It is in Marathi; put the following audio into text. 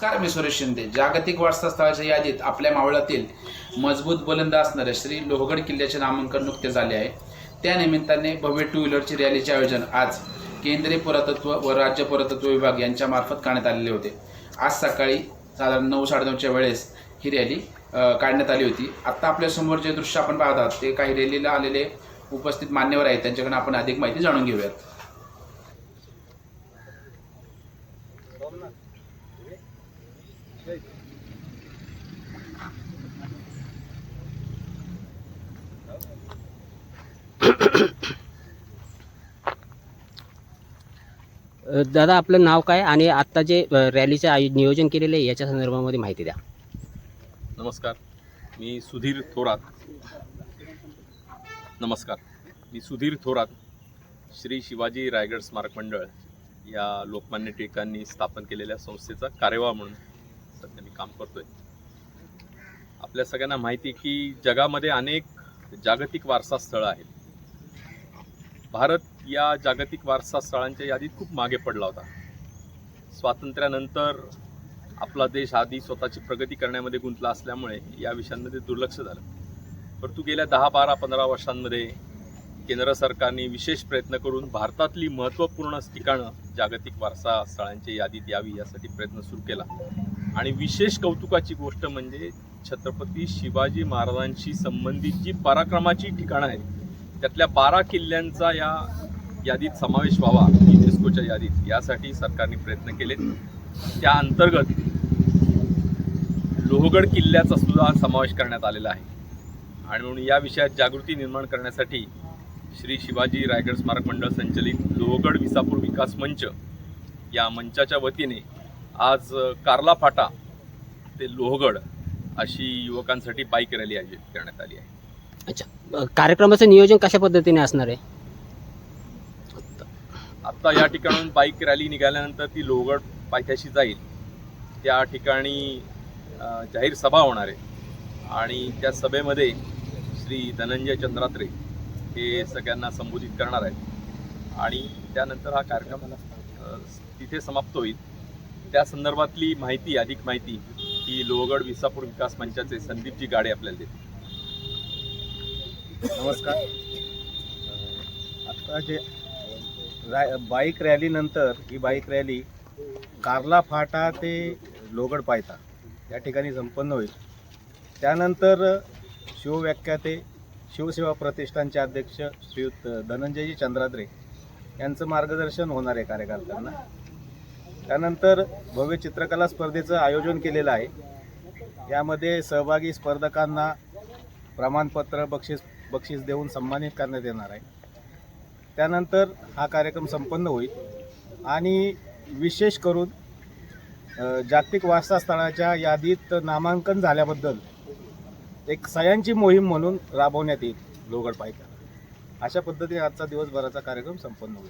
नमस्कार मी सुरेश शिंदे. जागतिक वारसा स्थळाच्या यादीत आपल्या मावळातील मजबूत बलंदा असणाऱ्या श्री लोहगड किल्ल्याचे नामांकन नुकते झाले आहे. त्या निमित्ताने भव्य टू व्हीलरची रॅलीचे आयोजन आज केंद्रीय पुरातत्व व राज्य पुरातत्व विभाग यांच्या मार्फत करण्यात आलेले होते. आज सकाळी साधारण नऊ साडेनऊच्या वेळेस ही रॅली काढण्यात आली होती. आत्ता आपल्यासमोर जे दृश्य आपण पाहत आहात ते काही रॅलीला आलेले उपस्थित मान्यवर आहेत. त्यांच्याकडून आपण अधिक माहिती जाणून घेऊयात. दादा आपलं नाव काय आणि आत्ता जे रॅलीचे रॅलीचं आयो नियोजन केलेलं आहे याच्या संदर्भामध्ये माहिती द्या. नमस्कार. मी सुधीर थोरात. नमस्कार. मी सुधीर थोरात श्री शिवाजी रायगड स्मारक मंडळ या लोकमान्य टिळकांनी स्थापन केलेल्या संस्थेचा कार्यवाह म्हणून काम करतोय. आपल्या सगळ्यांना माहिती की जगामध्ये अनेक जागतिक वारसा स्थळं आहेत. भारत या जागतिक वारसा स्थळांच्या यादीत खूप मागे पडला होता. स्वातंत्र्यानंतर आपला देश आधी स्वतःची प्रगती करण्यामध्ये गुंतला असल्यामुळे या विषयांमध्ये दुर्लक्ष झालं. परंतु गेल्या दहा बारा पंधरा वर्षांमध्ये केंद्र सरकारने विशेष प्रयत्न करून भारतातली महत्त्वपूर्ण ठिकाणं जागतिक वारसा स्थळांच्या यादीत यावी यासाठी प्रयत्न सुरू केला. आणि विशेष कौतुकाची गोष्ट म्हणजे छत्रपती शिवाजी महाराजांशी संबंधित जी पराक्रमाची ठिकाणं आहेत त्यातल्या बारा किल्ल्यांचा या यादीत समावेश व्हावा युनेस्कोच्या यादीत यासाठी सरकारने प्रयत्न केले. त्या अंतर्गत लोहगड किल्ल्याचा सुद्धा समावेश करण्यात आलेला आहे. आणि म्हणून या विषयात जागृती निर्माण करण्यासाठी श्री शिवाजी रायगड स्मारक मंडळ संचलित लोहगड विसापूर विकास मंच या मंचाच्या वतीने आज कार्ला फाटा ते लोहगड अशी युवकांसाठी बाईक रॅली आयोजित करण्यात आली आहे. अच्छा. कार्यक्रमाचं नियोजन कशा पद्धतीने असणार आहे? आत्ता या ठिकाणून बाईक रॅली निघाल्यानंतर ती लोहगड पायथ्याशी जाईल. त्या ठिकाणी जाहीर सभा होणार आहे. आणि त्या सभेमध्ये श्री धनंजय चंद्रात्रे हे सगळ्यांना संबोधित करणार आहेत. आणि त्यानंतर हा कार्यक्रम तिथे समाप्त होईल. त्या संदर्भातली माहिती अधिक माहिती ही लोहगड विसापूर विकास मंचाचे संदीपजी गाडे आपल्याला देते नमस्कार. आता जे राय बाईक रॅलीनंतर ही बाईक रॅली कार्ला फाटा ते लोगड पायथा या ठिकाणी संपन्न होईल. त्यानंतर शिवव्याख्याते शिवसेवा प्रतिष्ठानचे अध्यक्ष श्रीयुत धनंजयजी चंद्राद्रे यांचं मार्गदर्शन होणार आहे कार्यकर्त्यांना. त्यानंतर भव्य चित्रकला स्पर्धेचं आयोजन केलेलं आहे. यामध्ये सहभागी स्पर्धकांना प्रमाणपत्र बक्षीस बक्षीस देऊन सन्मानित करण्यात येणार आहे. त्यानंतर हा कार्यक्रम संपन्न होईल आणि विशेष करून जागतिक वारसा स्थळाच्या यादीत नामांकन झाल्याबद्दल एक सयांची मोहीम म्हणून राबवण्यात येईल लोगड पायथा अशा पद्धतीने आजचा दिवसभराचा कार्यक्रम संपन्न होईल.